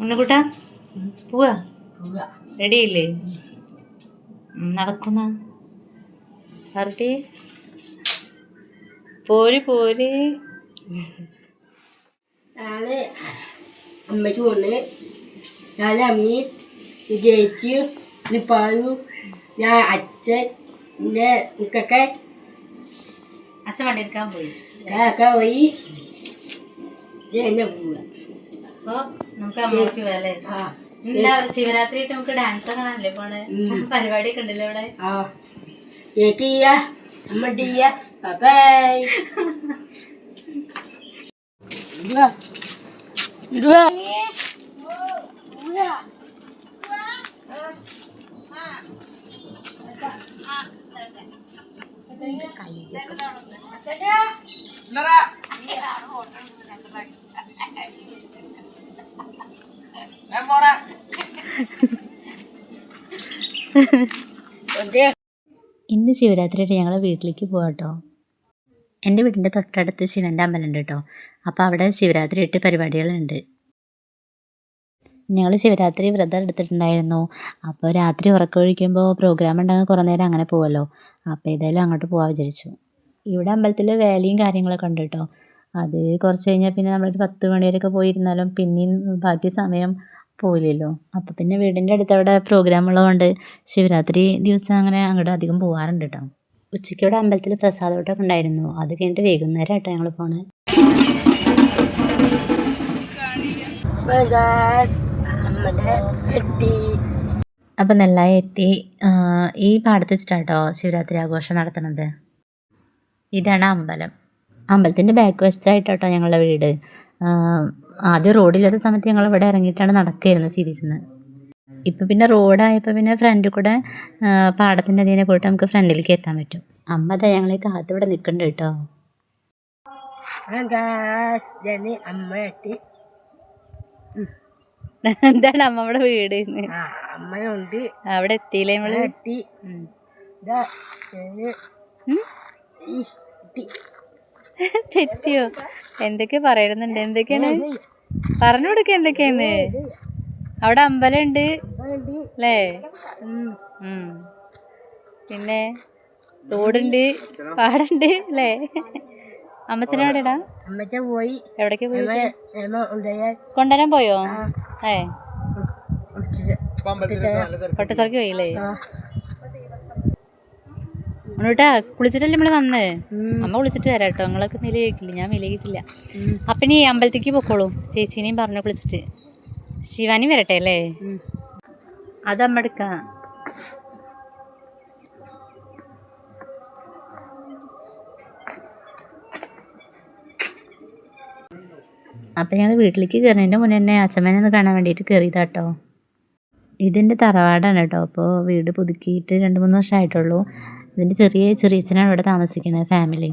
ഉണ്ണിക്കുട്ടാ പോവാ? റെഡിയില്ലേ? നടക്കുന്ന. പറട്ടി പോര് പോരി. നാളെ അമ്മയ്ക്ക് കൊണ്ട് നാളെ അമ്മി ചേച്ചി നിപ്പാലു ഞാൻ അച്ഛൻ എന്റെ ഇക്കൊക്കെ അച്ഛൻ പോയി. ഒക്കെ പോയി. ജയ എന്നെ പോവുക അപ്പൊ നമുക്ക് അമ്മയ്ക്ക് വേലേ എന്താ ശിവരാത്രി ആയിട്ട് നമുക്ക് ഡാൻസ് കാണാനല്ലേ പോണേ? പരിപാടി ഒക്കെ ഉണ്ടല്ലോ ഇവിടെ. ആ. ചേച്ചി ചെയ്യാ അമ്മ ചെയ്യാ ബൈ ഇടുക. ഇടുക. ഇന്ന് ശിവരാത്രിയായിട്ട് ഞങ്ങൾ വീട്ടിലേക്ക് പോകാട്ടോ എന്റെ വീടിന്റെ തൊട്ടടുത്ത് ശിവന്റെ അമ്പലമുണ്ട് കേട്ടോ അപ്പോൾ അവിടെ ശിവരാത്രി ഇട്ട് പരിപാടികളുണ്ട്. ഞങ്ങൾ ശിവരാത്രി വ്രതം എടുത്തിട്ടുണ്ടായിരുന്നു. അപ്പോൾ രാത്രി ഉറക്കമൊഴിക്കുമ്പോൾ പ്രോഗ്രാം ഉണ്ടെങ്കിൽ കുറേ നേരം അങ്ങനെ പോവല്ലോ. അപ്പോൾ ഏതായാലും അങ്ങോട്ട് പോകാൻ വിചാരിച്ചു. ഇവിടെ അമ്പലത്തിൽ വേലയും കാര്യങ്ങളൊക്കെ ഉണ്ട് കേട്ടോ അത് കുറച്ച് കഴിഞ്ഞാൽ പിന്നെ നമ്മളൊരു പത്ത് മണി വരെയൊക്കെ പോയിരുന്നാലും പിന്നെയും ബാക്കി സമയം പോയില്ലല്ലോ അപ്പോൾ പിന്നെ വീടിന്റെ അടുത്ത് അവിടെ പ്രോഗ്രാം ഉള്ളതുകൊണ്ട് ശിവരാത്രി ദിവസം അങ്ങനെ അങ്ങോട്ട് അധികം പോകാറുണ്ട് കേട്ടോ ഉച്ചയ്ക്ക് ഇവിടെ അമ്പലത്തിൽ പ്രസാദോട്ടമൊക്കെ ഉണ്ടായിരുന്നു. അത് കഴിഞ്ഞിട്ട് വൈകുന്നേരം കേട്ടോ ഞങ്ങൾ എത്തി അപ്പം നെല്ലായി എത്തി. ഈ പാടത്ത് വെച്ചിട്ടാട്ടോ ശിവരാത്രി ആഘോഷം നടത്തുന്നത്? ഇതാണ് അമ്പലം. അമ്പലത്തിന്റെ ബാക്ക് വശത്തായിട്ടോ ഞങ്ങളുടെ വീട്. ആദ്യം റോഡില്ലാത്ത സമയത്ത് ഞങ്ങൾ ഇവിടെ ഇറങ്ങിയിട്ടാണ് നടക്കുകയായിരുന്നു ചെയ്തിരുന്നത് ഇപ്പം പിന്നെ റോഡായപ്പോൾ പിന്നെ ഫ്രണ്ട് കൂടെ പാടത്തിന്റെ അതിനെ പോയിട്ട് നമുക്ക് ഫ്രണ്ടിലേക്ക് എത്താൻ പറ്റും. അമ്മ അതാ ഞങ്ങളെ കാത്ത് ഇവിടെ നിൽക്കണ്ട കേട്ടോ. എന്താണ് അമ്മ എന്താണ് വീട്? അമ്മയുണ്ട്. അവിടെ എത്തിയില്ലേ നമ്മൾ? ഞാൻ എത്തി. തെറ്റിയോ? എന്തൊക്കെ പറയുന്നുണ്ട്? എന്തൊക്കെയാണ്? പറഞ്ഞു കൊടുക്ക എന്തൊക്കെയാന്ന് അവിടെ അമ്പലമുണ്ട് ഉണ്ട് അല്ലേ. പിന്നെ തോടുണ്ട് പാടുണ്ട് അല്ലേ? അമ്മച്ചനെ എവിടെടാ അമ്മച്ച പോയി. എവിടേക്ക് പോയി കൊണ്ടുവരാൻ പോയോ? ഏ. പൊട്ടിച്ചറക്കി പൊട്ടസർക്ക് പോയില്ലേ? ആ. ഒന്നൂട്ടാ കുളിച്ചിട്ടല്ലേ നമ്മൾ വന്നേ? അമ്മ കുളിച്ചിട്ട് വരാം കേട്ടോ നിങ്ങളൊക്കെ മേലേക്കില്ല ഞാൻ കേട്ടില്ല അപ്പം ഇനി അമ്പലത്തേക്ക് പൊക്കോളൂ. ചേച്ചീനെയും പറഞ്ഞു കുളിച്ചിട്ട് ശിവാനി വരട്ടെ അല്ലേ. അത് അമ്മ എടുക്കാം. അപ്പം ഞങ്ങൾ വീട്ടിലേക്ക് കയറുന്നതിന്റെ മുന്നേ തന്നെ അച്ഛമ്മേനെ ഒന്ന് കാണാൻ വേണ്ടിയിട്ട് കയറിയതാട്ടോ ഇതിന്റെ തറവാടാണ് കേട്ടോ. അപ്പോൾ വീട് പുതുക്കിയിട്ട് രണ്ട് മൂന്ന് വർഷമായിട്ടുള്ളൂ. ഇതിന്റെ ചെറിയ ചെറിയച്ഛനാണ് ഇവിടെ താമസിക്കുന്നത് ഫാമിലി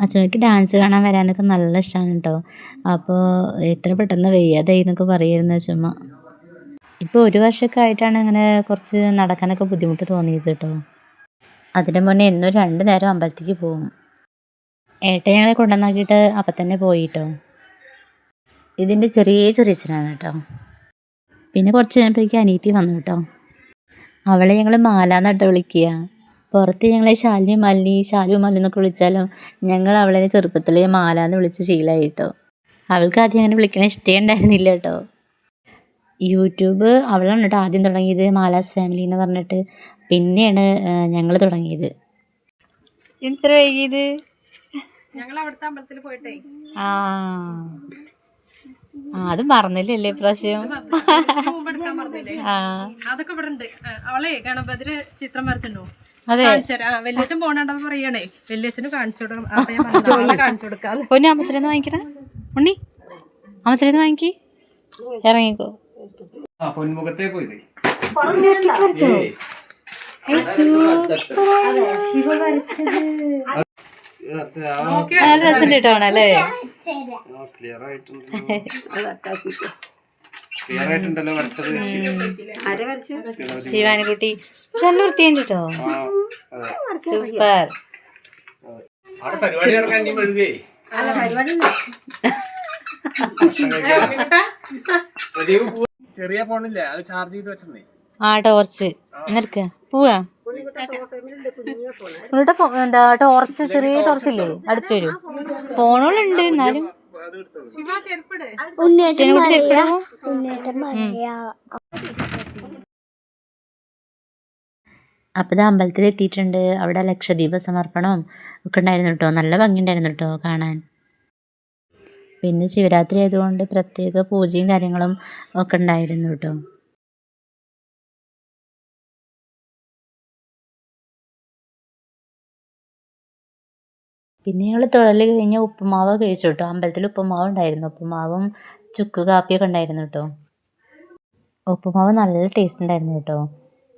അച്ഛനക്ക് ഡാൻസ് കാണാൻ വരാനൊക്കെ നല്ല ഇഷ്ടമാണ് കേട്ടോ അപ്പോൾ എത്ര പെട്ടെന്ന് വെയ്യാതായി എന്നൊക്കെ പറയുന്ന അച്ഛമ്മ. ഇപ്പോൾ ഒരു വർഷമൊക്കെ ആയിട്ടാണ് അങ്ങനെ കുറച്ച് നടക്കാനൊക്കെ ബുദ്ധിമുട്ട് തോന്നിയത് കേട്ടോ അതിന്റെ മുന്നേ എന്നും രണ്ട് നേരം അമ്പലത്തേക്ക് പോകും. ഏട്ട ഞങ്ങളെ കൊണ്ടുവന്നാക്കിയിട്ട് അപ്പം തന്നെ പോയിട്ടോ ഇതിന്റെ ചെറിയ ചെറിയ ചെറിയച്ഛനാണ് കേട്ടോ പിന്നെ കുറച്ച് കഴിഞ്ഞപ്പോഴേക്കും അനീറ്റി വന്നു കേട്ടോ. അവളെ ഞങ്ങൾ മാല എന്നിട്ട് വിളിക്കുക. പുറത്ത് ഞങ്ങളെ ശാലിനി മല്ലി ശാലു മല്ലി എന്നൊക്കെ വിളിച്ചാലും ഞങ്ങൾ അവളെ ചെറുപ്പത്തിൽ മാല എന്ന് വിളിച്ച് ശീലമായി കേട്ടോ. അവൾക്ക് ആദ്യം അങ്ങനെ വിളിക്കണ ഇഷ്ടേ ഉണ്ടായിരുന്നില്ല കേട്ടോ. യൂട്യൂബ് അവളാണ് കേട്ടോ ആദ്യം തുടങ്ങിയത് മാലാസ് ഫാമിലി എന്ന് പറഞ്ഞിട്ട്. പിന്നെയാണ് ഞങ്ങൾ തുടങ്ങിയത്. എത്ര വൈകിയത്? ഞങ്ങൾ അവിടുത്തെ അമ്പലത്തിൽ പോയിട്ടേ. ആ. ആ അത് മറന്നില്ലല്ലേ ഇപ്രാവശ്യം? ആ. അതൊക്കെ ഇവിടെ ഉണ്ട് അവളെ ഗണപതിര് ചിത്രം വരച്ചിട്ടുണ്ടോ? അതെ. വല്യച്ഛൻ പോകണ്ടപ്പോ പറയണേ. വല്യച്ഛന് കാണിച്ചു കൊടുക്കാം. ഞാൻ കാണിച്ചു കൊടുക്കാം. പൊന്നു അമ്മച്ചിലേന്ന് വാങ്ങിക്കണ? ഉണ്ണി അമ്മച്ചിലേന്ന് വാങ്ങിക്കി. ഇറങ്ങിക്കോ. പൊന്മുഖത്തെ പോയി രസം കിട്ടണം ക്ലിയർ ആയിട്ടുണ്ടല്ലോ ക്ലിയർ ആയിട്ടുണ്ടല്ലോ വരച്ചത്. ശിവാനിക്കുട്ടി. പക്ഷെ നല്ല വൃത്തിയുണ്ട് കേട്ടോ. സൂപ്പർ. പരിപാടി നടക്കാൻ ഇനി ചെറിയ ഫോണില്ലേ അത് ചാർജ് ചെയ്ത് വെച്ചേ ആ ടോർച്ച് എന്നിട്ട് പോവാ. ഫോ- എന്താ ടോർച്ച് ചെറിയ ടോർച്ച് ഇല്ലേ? അടുത്ത് വരും. ഫോണുകളുണ്ട് എന്നാലും. അപ്പോൾ ഇത് അമ്പലത്തിൽ എത്തിയിട്ടുണ്ട്. അവിടെ ലക്ഷദ്വീപ സമർപ്പണവും ഒക്കെ ഉണ്ടായിരുന്നു കേട്ടോ നല്ല ഭംഗിയുണ്ടായിരുന്നു കേട്ടോ കാണാൻ. പിന്നെ ശിവരാത്രി ആയതുകൊണ്ട് പ്രത്യേക പൂജയും കാര്യങ്ങളും ഒക്കെ ഉണ്ടായിരുന്നു കേട്ടോ പിന്നെ ഞങ്ങൾ തൊഴൽ കഴിഞ്ഞ് ഉപ്പുമാവ് കഴിച്ചു കേട്ടോ അമ്പലത്തിൽ ഉപ്പുമാവ് ഉണ്ടായിരുന്നു. ഉപ്പുമാവും ചുക്ക് കാപ്പിയൊക്കെ ഉണ്ടായിരുന്നു കേട്ടോ ഉപ്പുമാവ് നല്ല ടേസ്റ്റ് ഉണ്ടായിരുന്നു കേട്ടോ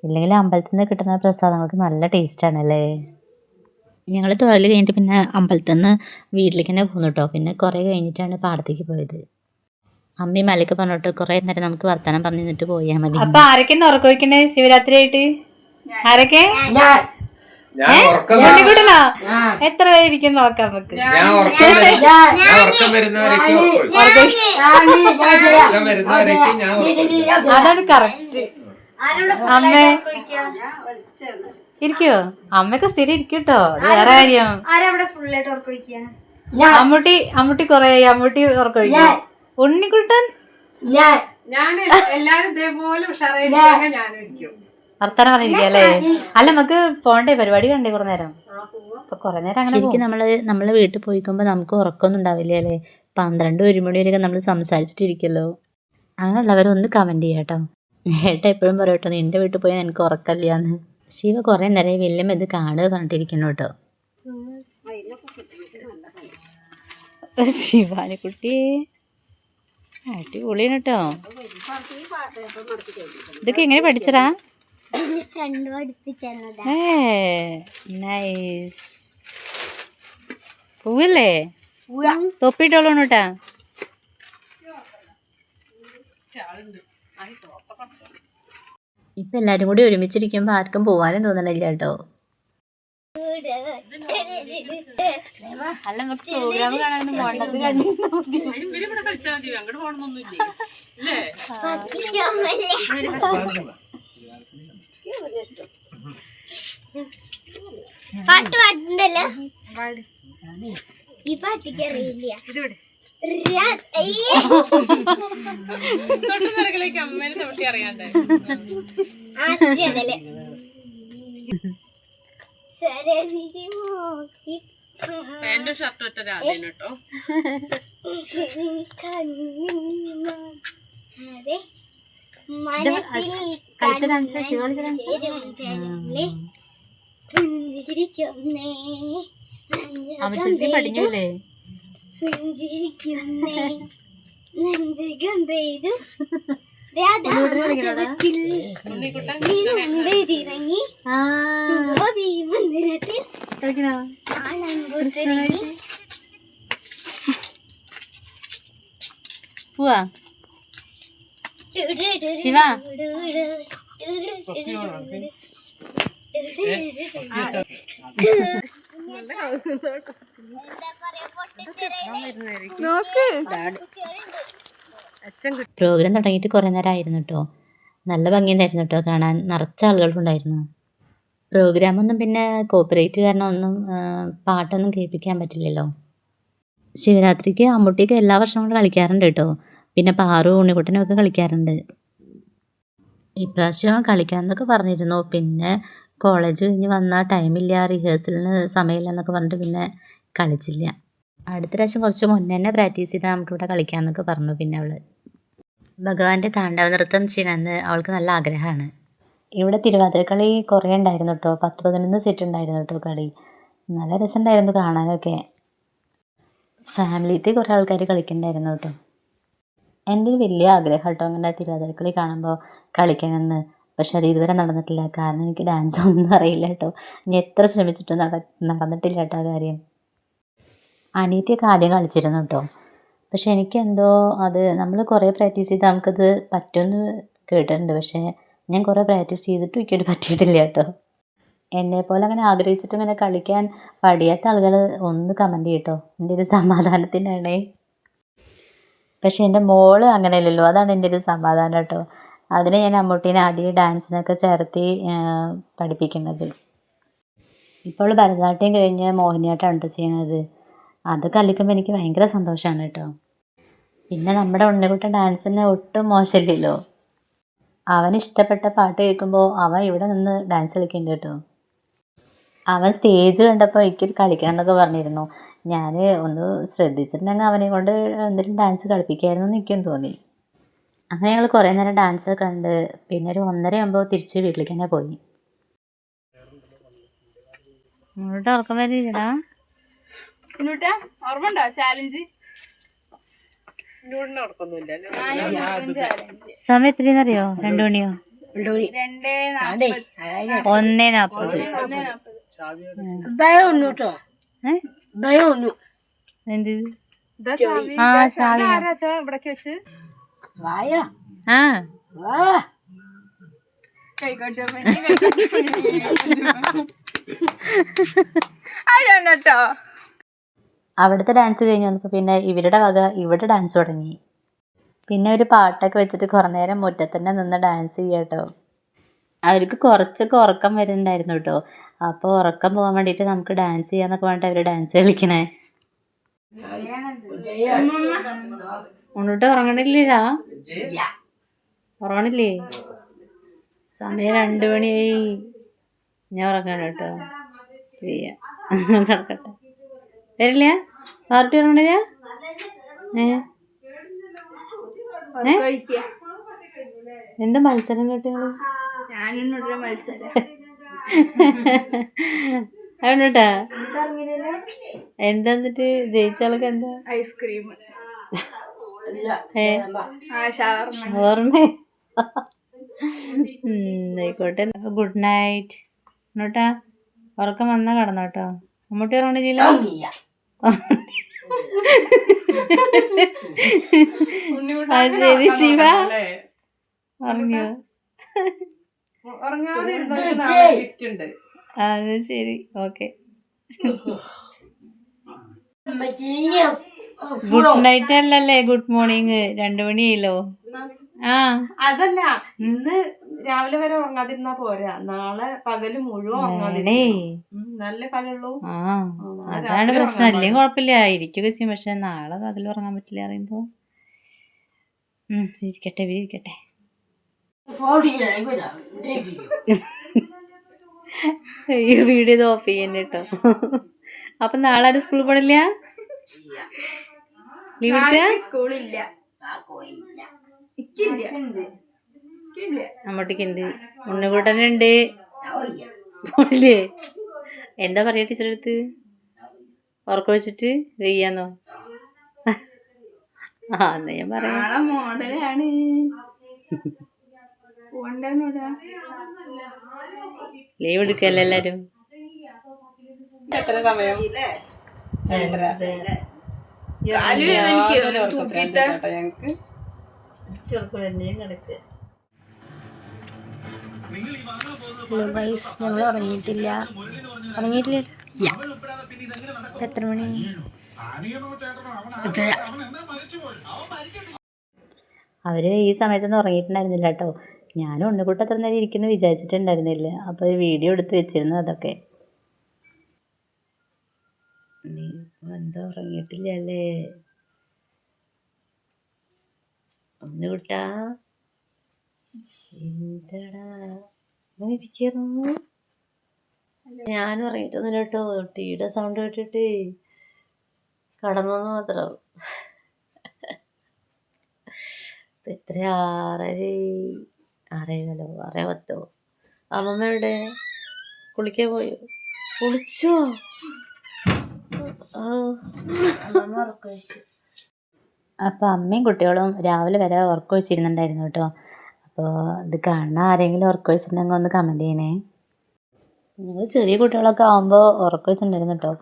ഇല്ലെങ്കിൽ അമ്പലത്തിൽ നിന്ന് കിട്ടുന്ന പ്രസാദങ്ങൾക്ക് നല്ല ടേസ്റ്റാണ് അല്ലേ ഞങ്ങൾ തൊഴിൽ കഴിഞ്ഞിട്ട് പിന്നെ അമ്പലത്തിൽ നിന്ന് വീട്ടിലേക്ക് തന്നെ പോന്നു കേട്ടോ പിന്നെ കുറേ കഴിഞ്ഞിട്ടാണ് പാടത്തേക്ക് പോയത്. അമ്മി മലക്ക് പറഞ്ഞിട്ട് കുറേ നേരം നമുക്ക് വർത്തമാനം പറഞ്ഞു നിന്നിട്ട് പോയാൽ മതി. അപ്പൊ ആരൊക്കെ ഉറക്കൊഴിക്കണേ ശിവരാത്രി ആയിട്ട് ആരൊക്കെ? എത്ര പേരിക്കും നോക്കാം നമുക്ക്? അതാണ് കറക്റ്റ് അമ്മ. ഇരിക്കോ അമ്മയൊക്കെ സ്ഥിരം ഇരിക്കട്ടോ. വേറെ കാര്യം. അമ്മൂട്ടി അമ്മൂട്ടി കൊറേ അമ്മൂട്ടി ഉറക്കൊഴിക്കും ഉണ്ണിക്കുട്ടൻ? ഞാൻ. എല്ലാരും ഇതേപോലെ ഉഷാറായി ഞാനും ഇരിക്കും വർത്താനം പറഞ്ഞിരിക്കുക അല്ലേ? അല്ല നമുക്ക് പോണ്ടേ പരിപാടി കണ്ടേ കുറെ നേരം. അപ്പൊ കുറെ നേരം അങ്ങനെ ശരിക്കും നമ്മൾ നമ്മളെ വീട്ടിൽ പോയിക്കുമ്പോ നമുക്ക് ഉറക്കമൊന്നും ഉണ്ടാവില്ല അല്ലേ? പന്ത്രണ്ട് ഒരു മണി വരെയൊക്കെ നമ്മൾ സംസാരിച്ചിട്ടിരിക്കല്ലോ അങ്ങനെയുള്ളവരൊന്ന് കമന്റ് ചെയ്യാട്ടോ ഏട്ട എപ്പോഴും പറയും കേട്ടോ നിന്റെ വീട്ടിൽ പോയാൽ എനിക്ക് ഉറക്കമില്ലാന്ന്. ശിവ കുറെ നേരം വല്യമ്മ ഇത് കാണുക പറഞ്ഞിട്ടിരിക്കണു കേട്ടോ. ശിവാനി കുട്ടി അടിപൊളിയാണ് കേട്ടോ. ഇതൊക്കെ എങ്ങനെ പഠിച്ചടാ ഫ്രണ്ട് പഠിപ്പിച്ചത് ഏ നൈസ് പൂവല്ലേ? തൊപ്പിട്ടോളൂ കേട്ടാ ഇപ്പൊ എല്ലാരും കൂടി ഒരുമിച്ചിരിക്കുമ്പോ ആർക്കും പോവാനും തോന്നണില്ല കേട്ടോ അല്ല നമുക്ക് പ്രോഗ്രാം കാണാനൊന്നും പോണ്ടത് കഴിഞ്ഞു കൂടെ കളിച്ചാൽ മതി അങ്ങോട്ട് പോകണമെന്നൊന്നുമില്ലേ പാട്ട് പാടുന്നല്ലോ ഈ പാട്ടിക്ക് അറിയില്ല. ഷർട്ട്. തൊട്ടുപിറകിലേക്ക് അമ്മേനെ ചവിട്ടി അറിയാണ്ടേ. ആസ്യതല്ലേ സരവിധി നോക്കി പാന്റും ഷർട്ടും ഒറ്റ രാധേന കേട്ടോ. അതെ മനസ്സിൽ കണ്ണഞ്ചേരുന്നേ പഠിഞ്ഞൂലേ പുഞ്ചിരിക്കുന്നേ നെഞ്ചകം പെയ്തു. പോവാ. ശിവ പ്രോഗ്രാം തുടങ്ങിയിട്ട് കുറേ നേരം ആയിരുന്നു കേട്ടോ. നല്ല ഭംഗിയുണ്ടായിരുന്നു കേട്ടോ കാണാൻ. നിറച്ച ആളുകളുണ്ടായിരുന്നു. പ്രോഗ്രാമൊന്നും പിന്നെ കോപ്പറേറ്റ് കാരണം ഒന്നും പാട്ടൊന്നും കേൾപ്പിക്കാൻ പറ്റില്ലല്ലോ. ശിവരാത്രിക്ക് അമ്മൂട്ടിയൊക്കെ എല്ലാ വർഷവും കൂടെ കളിക്കാറുണ്ട് കേട്ടോ. പിന്നെ പാറു ഉണ്ണിക്കുട്ടനും ഒക്കെ കളിക്കാറുണ്ട്. ഇപ്രാവശ്യം കളിക്കാമെന്നൊക്കെ പറഞ്ഞിരുന്നു. പിന്നെ കോളേജ് കഴിഞ്ഞ് വന്നാൽ ടൈമില്ല റിഹേഴ്സലിന് സമയമില്ല എന്നൊക്കെ പറഞ്ഞിട്ട് പിന്നെ കളിച്ചില്ല. അടുത്ത പ്രാവശ്യം കുറച്ച് മുന്നേ തന്നെ പ്രാക്ടീസ് ചെയ്താൽ നമുക്കിവിടെ കളിക്കാമെന്നൊക്കെ പറഞ്ഞു പിന്നെ അവൾ ഭഗവാന്റെ താണ്ടവ നൃത്തം ചെയ്യണമെന്ന് അവൾക്ക് നല്ല ആഗ്രഹമാണ്. ഇവിടെ തിരുവാതിരക്കളി കുറേ ഉണ്ടായിരുന്നു കേട്ടോ. പത്ത് പതിനൊന്ന് സെറ്റ് ഉണ്ടായിരുന്നു കേട്ടോ കളി. നല്ല രസമുണ്ടായിരുന്നു കാണാനൊക്കെ. ഫാമിലിത്തെ കുറേ ആൾക്കാർ കളിക്കണ്ടായിരുന്നു കേട്ടോ. എന്റെ ഒരു വലിയ ആഗ്രഹം കേട്ടോ അങ്ങനെ തിരുവാതിരക്കളി കാണുമ്പോൾ കളിക്കണമെന്ന്. പക്ഷെ അത് ഇതുവരെ നടന്നിട്ടില്ല. കാരണം എനിക്ക് ഡാൻസ് ഒന്നും അറിയില്ല കേട്ടോ. ഇനി എത്ര ശ്രമിച്ചിട്ടും നട നടന്നിട്ടില്ല കേട്ടോ ആ കാര്യം. അനിയത്തിയൊക്കെ ആദ്യം കളിച്ചിരുന്നു കേട്ടോ. പക്ഷെ എനിക്കെന്തോ അത് നമ്മൾ കുറേ പ്രാക്ടീസ് ചെയ്ത് നമുക്കത് പറ്റുമെന്ന് കേട്ടിട്ടുണ്ട്. പക്ഷേ ഞാൻ കുറേ പ്രാക്ടീസ് ചെയ്തിട്ടും എനിക്കൊരു പറ്റിയിട്ടില്ല കേട്ടോ. എന്നെ പോലെ അങ്ങനെ ആഗ്രഹിച്ചിട്ട് ഇങ്ങനെ കളിക്കാൻ പഠിയാത്ത ആളുകൾ ഒന്ന് കമന്റ് ചെയ്യട്ടോ. എന്റെ ഒരു സമാധാനത്തിനാണേ. പക്ഷെ എന്റെ മോൾ അങ്ങനെയല്ലല്ലോ. അതാണ് എന്റെ ഒരു സമാധാനം കേട്ടോ. അതിന് ഞാൻ അമ്മൂട്ടീനെ ആദ്യം ഡാൻസിനൊക്കെ ചേർത്തി പഠിപ്പിക്കുന്നത്. ഇപ്പോൾ ഭരതനാട്യം കഴിഞ്ഞ് മോഹിനിയാട്ടമാണ് കേട്ടോ ചെയ്യണത്. അത് കളിക്കുമ്പോൾ എനിക്ക് ഭയങ്കര സന്തോഷമാണ് കേട്ടോ. പിന്നെ നമ്മുടെ ഉണ്ണിക്കുട്ട ഡാൻസിന് ഒട്ടും മോശമില്ലല്ലോ. അവൻ ഇഷ്ടപ്പെട്ട പാട്ട് കേൾക്കുമ്പോൾ അവൻ ഇവിടെ നിന്ന് ഡാൻസ് കളിക്കുന്നുണ്ട് കേട്ടോ. അവൻ സ്റ്റേജ് കണ്ടപ്പോൾ എനിക്ക് കളിക്കണം എന്നൊക്കെ പറഞ്ഞിരുന്നു. ഞാൻ ഒന്ന് ശ്രദ്ധിച്ചിട്ടുണ്ടെങ്കിൽ അവനെ കൊണ്ട് എന്തെങ്കിലും ഡാൻസ് കളിപ്പിക്കായിരുന്നു എന്ന് എനിക്കും തോന്നി. അങ്ങനെ ഞങ്ങൾ കുറേ നേരം ഡാൻസ് കണ്ട് പിന്നെ ഒരു ഒന്നര ആകുമ്പോൾ തിരിച്ച് വീട്ടിലേക്ക് തന്നെ പോയി ഇങ്ങോട്ട് ഉറക്കം വരില്ലടാ പിന്നൂട്ടാ ഓർമ്മ ഉണ്ടോ ചാലഞ്ച് സമയം എത്രയെന്നറിയോ രണ്ടു മണിയോ ഒന്നേ നാപ്പത് എന്ത് ആ ചാവി ആരാച്ചാ ഇവിടേക്ക് വെച്ച് വായ ആ കേട്ടോ അവിടുത്തെ ഡാൻസ് കഴിഞ്ഞ് വന്നപ്പോൾ പിന്നെ ഇവരുടെ വക ഇവിടെ ഡാൻസ് തുടങ്ങി. പിന്നെ ഒരു പാട്ടൊക്കെ വെച്ചിട്ട് കുറേ നേരം മുറ്റത്തന്നെ നിന്ന് ഡാൻസ് ചെയ്യാട്ടോ അവർക്ക് കുറച്ചൊക്കെ ഉറക്കം വരുന്നുണ്ടായിരുന്നു കേട്ടോ അപ്പോൾ ഉറക്കം പോകാൻ വേണ്ടിയിട്ട് നമുക്ക് ഡാൻസ് ചെയ്യാന്നൊക്കെ പറഞ്ഞിട്ട് അവർ ഡാൻസ് കളിക്കണേ. ഉണ്ണിട്ട് ഉറങ്ങണില്ല ഉറങ്ങണില്ലേ? സമയം രണ്ടു മണിയായി. ഞാൻ ഉറങ്ങണം കേട്ടോ. ചെയ്യാ കിടക്കട്ടെ. വരില്ല? പാർട്ടി ഉറങ്ങണില്ല? ഏ? എന്താ എന്ത് മത്സരം കേട്ടോ അതുകൊണ്ടാ എന്താ എന്നിട്ട്? ജയിച്ചാൾക്ക് എന്താ? ഐസ്ക്രീം. ഓർമ്മ ആയിക്കോട്ടെ. ഗുഡ് നൈറ്റ് എന്നോട്ടാ ഉറക്കം വന്ന കടന്നോട്ടോ. മമ്മൂട്ടി ഉറങ്ങണില്ലല്ലോ ശരി ശിവ. ഉറങ്ങിയോ? അത് ശരി. ഓക്കെ ഗുഡ് നൈറ്റ് അല്ലല്ലേ? Good morning. രണ്ടു മണിയായില്ലോ. ആ. അതല്ല ഇന്ന് രാവിലെ വരെ ഉറങ്ങാതിരുന്നാ പോരാ. നാളെ പകൽ മുഴുവൻ ഉറങ്ങാതിരുന്നേ. നല്ല പകലുള്ളൂ ആ. അതാണ് പ്രശ്നം. അല്ലെങ്കിൽ കുഴപ്പമില്ല. ഇരിക്കുക ചെയ്യും. പക്ഷെ നാളെ പകൽ ഉറങ്ങാൻ പറ്റില്ല അറിയുമ്പോ ഉം, ഇരിക്കട്ടെ ഇരിക്കട്ടെ. അയ്യോ വീഡിയോ ഇത് ഓഫ് ചെയ്യണ്ട കേട്ടോ അപ്പൊ നാളെ ആരും സ്കൂളിൽ പോണില്ല? സ്കൂളില്ല. അമ്മൂട്ടിക്കുണ്ട് ഉണ്ണിക്കൂട്ടനുണ്ട് എന്താ പറയാ ടീച്ചറെടുത്ത് അടുത്ത്? ഉറക്കൊഴിച്ചിട്ട് വെയ്യാന്നോ? ആ എന്നാ ഞാൻ പറയാം. മോഡലാണ്. ലീവ് എടുക്കല്ലേ എല്ലാരും? എത്ര സമയം? ഞങ്ങൾ ഉറങ്ങിയിട്ടില്ല. ഉറങ്ങിയിട്ടില്ല? എത്ര മണി? അവർ ഈ സമയത്തൊന്നും ഉറങ്ങിയിട്ടുണ്ടായിരുന്നില്ല കേട്ടോ. ഞാനും ഉണ്ണിക്കുട്ട അത്ര നേരം ഇരിക്കുന്നു വിചാരിച്ചിട്ടുണ്ടായിരുന്നില്ല. അപ്പോൾ ഒരു വീഡിയോ എടുത്ത് വെച്ചിരുന്നു അതൊക്കെ. നീ എന്താ ഉറങ്ങിയിട്ടില്ല അല്ലേ വിട്ടാ. എന്താടാ? ഇരിക്കുന്നു ഞാനും ഉറങ്ങിയിട്ടൊന്നുമില്ല കേട്ടോ. ടീയുടെ സൗണ്ട് കേട്ടിട്ട് കടന്നു മാത്രം. എത്ര? ആറര ആറേകാലോ? ആറേ പത്തോ? അമ്മമ്മയുടെ കുളിക്കാൻ പോയോ? കുളിച്ചോ. അപ്പോൾ അമ്മയും കുട്ടികളും രാവിലെ വരെ ഉറക്കൊഴിച്ചിരുന്നുണ്ടായിരുന്നു കേട്ടോ അപ്പോൾ ഇത് കാണുന്ന ആരെങ്കിലും ഉറക്കൊഴിച്ചിട്ടുണ്ടെങ്കിൽ ഒന്ന് കമന്റ് ചെയ്യണേ ഞങ്ങൾ ചെറിയ കുട്ടികളൊക്കെ ആകുമ്പോൾ ഉറക്കൊഴിച്ചിട്ടുണ്ടായിരുന്നു കേട്ടോ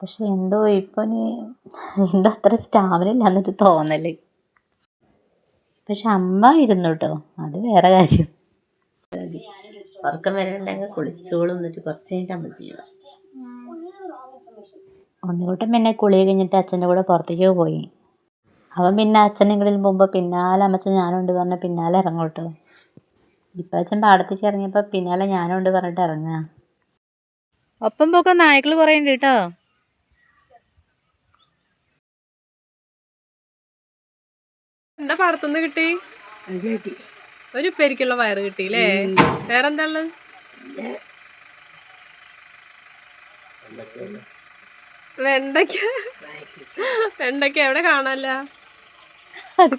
പക്ഷെ എന്തോ ഇപ്പോൾ ഇനി എന്തോ അത്ര സ്റ്റാമിന ഇല്ലാന്നൊരു തോന്നൽ പക്ഷെ അമ്മ ഇരുന്നു കേട്ടോ അത് വേറെ കാര്യം ഉറക്കം വരണ്ടെങ്കിൽ കുളിച്ചോളും എന്നിട്ട് കുറച്ച് കഴിഞ്ഞിട്ട് അമ്പലത്തിൽ ഉണ്ണിക്കുട്ടൻ പിന്നെ കുളി കഴിഞ്ഞിട്ട് അച്ഛന്റെ കൂടെ പുറത്തേക്ക് പോയി. അവൻ പിന്നെ അച്ഛനെങ്കിലും പോകുമ്പോൾ പിന്നാലെ അമ്മച്ചൻ ഞാനുണ്ട് പറഞ്ഞ പിന്നാലെ ഇറങ്ങും കേട്ടോ ഇപ്പം അച്ഛൻ പാടത്തേക്ക് ഇറങ്ങിയപ്പോൾ പിന്നാലെ ഞാനുണ്ട് പറഞ്ഞിട്ട് ഇറങ്ങുക. ഒപ്പം പോക്ക നായ്ക്കൾ കുറേ ഉണ്ട് കേട്ടോ. എന്താ പാടത്തുനിന്ന് കിട്ടി? കിട്ടി. ഒരു വയർ വയറ് കിട്ടിയില്ലേ? വേറെന്താ ഉള്ളത്? വെണ്ടയ്ക്ക. വെണ്ടയ്ക്ക എവിടെ കാണാല്ല? അത്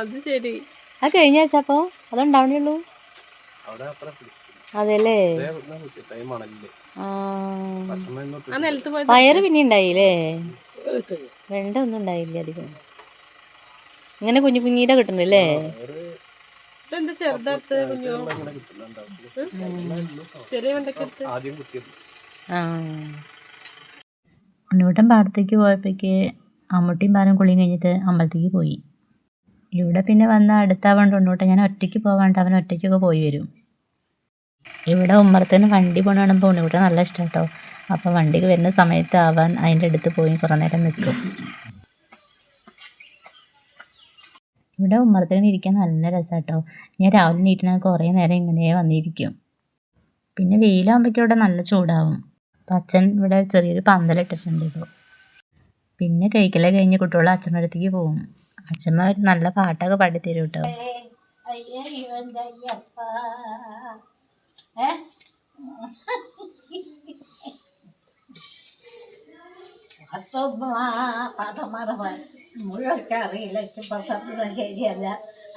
അത് ശരി. അത് കഴിഞ്ഞ വെച്ചപ്പോ അതുണ്ടാവണുള്ളൂ അവിടെ അത്ര പിടിച്ചിട്ടില്ല. അതെല്ലേ? പയറ് പിന്നെ ഉണ്ടായില്ലേ? വെണ്ട ഒന്നും ഉണ്ടായില്ല അധികം. ഇങ്ങനെ കുഞ്ഞു കുഞ്ഞീടെ കിട്ടുന്നല്ലേ? ഇതെന്താ കുഞ്ഞോ? ചെറിയ ആ. ഉണ്ണിക്കുട്ടൻ പാടത്തേക്ക് പോയപ്പോഴേക്ക് അമ്മൂട്ടിയും പാനും കുളിയും കഴിഞ്ഞിട്ട് അമ്പലത്തേക്ക് പോയി. ഇവിടെ പിന്നെ വന്ന അടുത്താവണ്ട് ഉണ്ണിമുട്ടൻ ഞാൻ ഒറ്റയ്ക്ക് പോവാണ്ട് അവൻ ഒറ്റയ്ക്കൊക്കെ പോയി വരും. ഇവിടെ ഉമ്മറത്തിന് വണ്ടി പോണ കാണുമ്പോൾ ഉണ്ണിക്കുട്ടൻ നല്ല ഇഷ്ടം കേട്ടോ അപ്പോൾ വണ്ടിക്ക് വരുന്ന സമയത്ത് അവൻ അതിന്റെ അടുത്ത് പോയി കുറേ നേരം നിൽക്കും ഇവിടെ ഉമ്മറത്തിന് ഇരിക്കാൻ നല്ല രസം കേട്ടോ ഞാൻ രാവിലെ നീറ്റിനാ കുറേ നേരം ഇങ്ങനെ വന്നിരിക്കും. പിന്നെ വെയിലാകുമ്പോഴേക്കും ഇവിടെ നല്ല ചൂടാവും. അപ്പം അച്ഛൻ ഇവിടെ ചെറിയൊരു പന്തലിട്ടിട്ടുണ്ട് ഇപ്പോൾ പിന്നെ കഴിക്കല കഴിഞ്ഞ് കുട്ടികൾ അച്ഛന്റെ അടുത്തേക്ക് പോകും. അച്ഛമ്മ ഒരു നല്ല പാട്ടൊക്കെ പാടിത്തരും കേട്ടോ. അറിയില്ല ശരിയല്ല.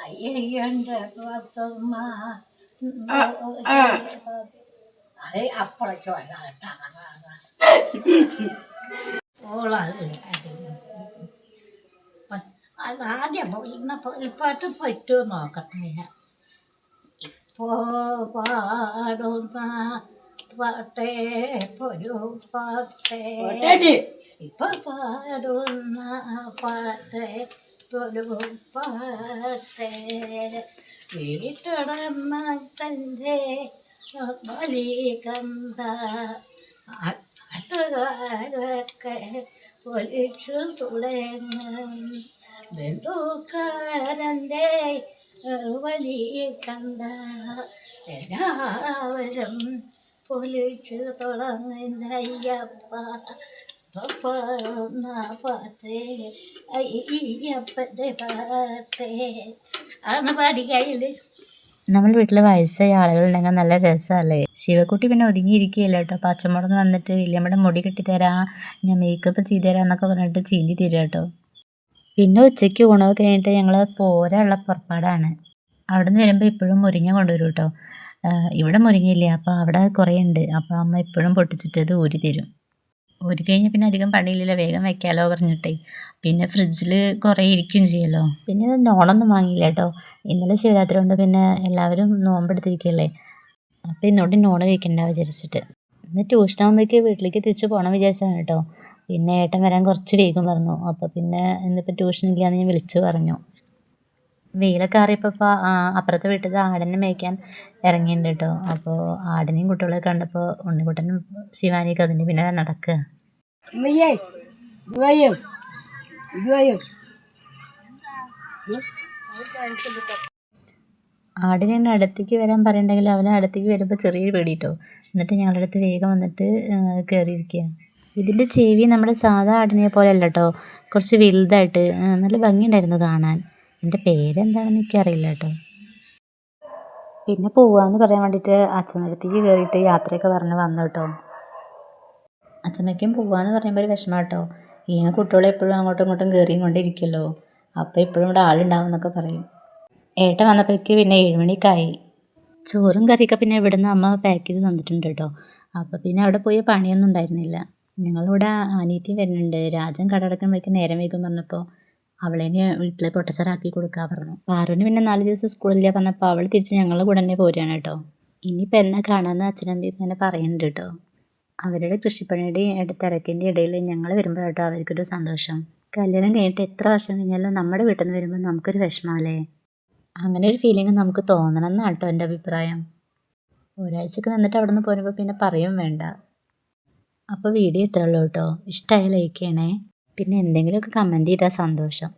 അയ്യയ്യന്റെ പത്തമ്മ അത് അപ്പുറയ്ക്ക് വരാത്ത അത് ആദ്യം ഇന്നിപ്പോ ഇപ്പോട്ട് പറ്റുമോ നോക്കട്ടെ ഞാൻ ഇപ്പോ പാടുന്ന പാട്ടേ പൊരു പാട്ടേ ഇപ്പൊ പാടുന്ന പാട്ടേ പൊരു പാട്ടേ വീട്ടടമ്മ തന്റെ കണ്ട നാട്ടുകാരൊക്കെ പൊലിച്ചു തുടങ്ങും ബന്ധുക്കാരന്റെ വലിയ കണ്ട എല്ലാവരും പൊലിച്ചു തുടങ്ങുന്നയ്യപ്പ പാട്ടേ അയ്യപ്പന്റെ പാട്ടേ. ആണ് പാടിക്കയിൽ നമ്മൾ വീട്ടിൽ വയസ്സായ ആളുകളുണ്ടെങ്കിൽ നല്ല രസമല്ലേ? ശിവക്കുട്ടി പിന്നെ ഒതുങ്ങിയിരിക്കുകയില്ല കേട്ടോ. അപ്പം വന്നിട്ട് വില്യമ്മയുടെ മുടി കെട്ടിത്തരാം ഞാൻ മേക്കപ്പ് ചെയ്ത് തരാം എന്നൊക്കെ പറഞ്ഞിട്ട് ചീന്തി തരാം കേട്ടോ. പിന്നെ ഉച്ചയ്ക്ക് ഉണവ് കഴിഞ്ഞിട്ട് ഞങ്ങൾ പോരാനുള്ള പുറപ്പാടാണ്. അവിടെ നിന്ന് വരുമ്പോൾ ഇപ്പോഴും മുരിങ്ങ കൊണ്ടുവരും കേട്ടോ. ഇവിടെ മുരിങ്ങയില്ല? അപ്പോൾ അവിടെ കുറേ ഉണ്ട് അപ്പോൾ അമ്മ എപ്പോഴും പൊട്ടിച്ചിട്ട് അത് ഊരി തരും. ഊരി കഴിഞ്ഞ പിന്നെ അധികം പണിയില്ലല്ലോ വേഗം വെക്കാലോ പറഞ്ഞിട്ടേ. പിന്നെ ഫ്രിഡ്ജിൽ കുറേ ഇരിക്കും ചെയ്യല്ലോ പിന്നെ നോണൊന്നും വാങ്ങിയില്ല കേട്ടോ. ഇന്നലെ ശിവരാത്രി കൊണ്ട് പിന്നെ എല്ലാവരും നോമ്പെടുത്തിരിക്കുകയല്ലേ അപ്പോൾ ഇന്നോട്ട് നോണ് കഴിക്കണ്ട വിചാരിച്ചിട്ട്. ഇന്ന് ട്യൂഷൻ ആകുമ്പോഴേക്ക് വീട്ടിലേക്ക് തിരിച്ചു പോകണം വിചാരിച്ചാണ് കേട്ടോ. പിന്നെ ഏട്ടൻ വരാൻ കുറച്ച് വേഗം പറഞ്ഞു. അപ്പോൾ പിന്നെ ഇന്നിപ്പോൾ ട്യൂഷൻ ഇല്ലയെന്ന് ഞാൻ വിളിച്ചു പറഞ്ഞു. വെയിലൊക്കെ അറിയപ്പോൾ ഇപ്പോൾ അപ്പുറത്തെ വീട്ടിൽ ആടിനെ മേയ്ക്കാൻ ഇറങ്ങിയിട്ടുണ്ട് കേട്ടോ അപ്പോൾ ആടിനെയും കുട്ടികളെയൊക്കെ കണ്ടപ്പോൾ ഉണ്ണിക്കുട്ടനും ശിവാനിയൊക്കെ അതിന്റെ പിന്നെ നടക്കുക ആടിനെ എന്നെ അടുത്തേക്ക് വരാൻ പറയണ്ടെങ്കിൽ അവനെ അടുത്തേക്ക് വരുമ്പോൾ ചെറിയൊരു പേടി കേട്ടോ എന്നിട്ട് ഞങ്ങളുടെ അടുത്ത് വേഗം വന്നിട്ട് കയറിയിരിക്കുക ഇതിന്റെ ചെവി നമ്മുടെ സാധാ ആടിനെ പോലെ അല്ല കേട്ടോ കുറച്ച് വലുതായിട്ട് നല്ല ഭംഗിയുണ്ടായിരുന്നു കാണാൻ. എന്റെ പേരെന്താണെന്ന് എനിക്കറിയില്ല കേട്ടോ. പിന്നെ പോവാന്ന് പറയാൻ വേണ്ടിയിട്ട് അച്ഛനടുത്തേക്ക് കയറിയിട്ട് യാത്രയൊക്കെ പറഞ്ഞ് വന്നു കേട്ടോ. അച്ഛമ്മയ്ക്കും പോവാന്ന് പറയുമ്പോൾ ഒരു വിഷമം കേട്ടോ. ഇങ്ങനെ കുട്ടികളെ എപ്പോഴും അങ്ങോട്ടും ഇങ്ങോട്ടും കയറിയും കൊണ്ടിരിക്കുമല്ലോ അപ്പോൾ എപ്പോഴും ഇവിടെ ആളുണ്ടാവും എന്നൊക്കെ പറയും. ഏട്ട വന്നപ്പോഴേക്ക് പിന്നെ ഏഴുമണിക്കായി ചോറും കറിയൊക്കെ പിന്നെ ഇവിടുന്ന് അമ്മ പാക്ക് ചെയ്ത് തന്നിട്ടുണ്ട് കേട്ടോ. അപ്പോൾ പിന്നെ അവിടെ പോയി പണിയൊന്നും ഉണ്ടായിരുന്നില്ല. ഞങ്ങളിവിടെ അനീറ്റി വരുന്നുണ്ട്. രാജൻ കടടക്കുമ്പോഴേക്കും നേരം വൈകും പറഞ്ഞപ്പോൾ അവളേനെ വീട്ടിലെ പൊട്ടച്ചറാക്കി കൊടുക്കാൻ പറഞ്ഞു. പാറുവിന് പിന്നെ നാല് ദിവസം സ്കൂളില്ല പറഞ്ഞപ്പോൾ അവൾ തിരിച്ച് ഞങ്ങളുടെ കൂടെ തന്നെ പോരുകയാണ് കേട്ടോ. ഇനിയിപ്പോൾ എന്നാ കാണാമെന്ന് അച്ഛനമ്പി ഇങ്ങനെ പറയുന്നുണ്ട് കേട്ടോ. അവരുടെ കൃഷിപ്പണിയുടെയും ഇടത്തിരക്കിന്റെ ഇടയിൽ ഞങ്ങൾ വരുമ്പോഴാട്ടോ അവർക്കൊരു സന്തോഷം. കല്യാണം കഴിഞ്ഞിട്ട് എത്ര വർഷം കഴിഞ്ഞാലും നമ്മുടെ വീട്ടിൽ നിന്ന് വരുമ്പോൾ നമുക്കൊരു വിഷമമല്ലേ? അങ്ങനെ ഒരു ഫീലിംഗ് നമുക്ക് തോന്നണം എന്നാണ് കേട്ടോ എന്റെ അഭിപ്രായം. ഒരാഴ്ചക്ക് നിന്നിട്ട് അവിടെ നിന്ന് പോരുമ്പോൾ പിന്നെ പറയും വേണ്ട. അപ്പോൾ വീഡിയോ ഇത്രേ ഉള്ളൂ കേട്ടോ. ഇഷ്ടമായി ലൈക്ക് ചെയ്യണേ. പിന്നെ എന്തെങ്കിലുമൊക്കെ കമന്റ് ചെയ്താൽ സന്തോഷം.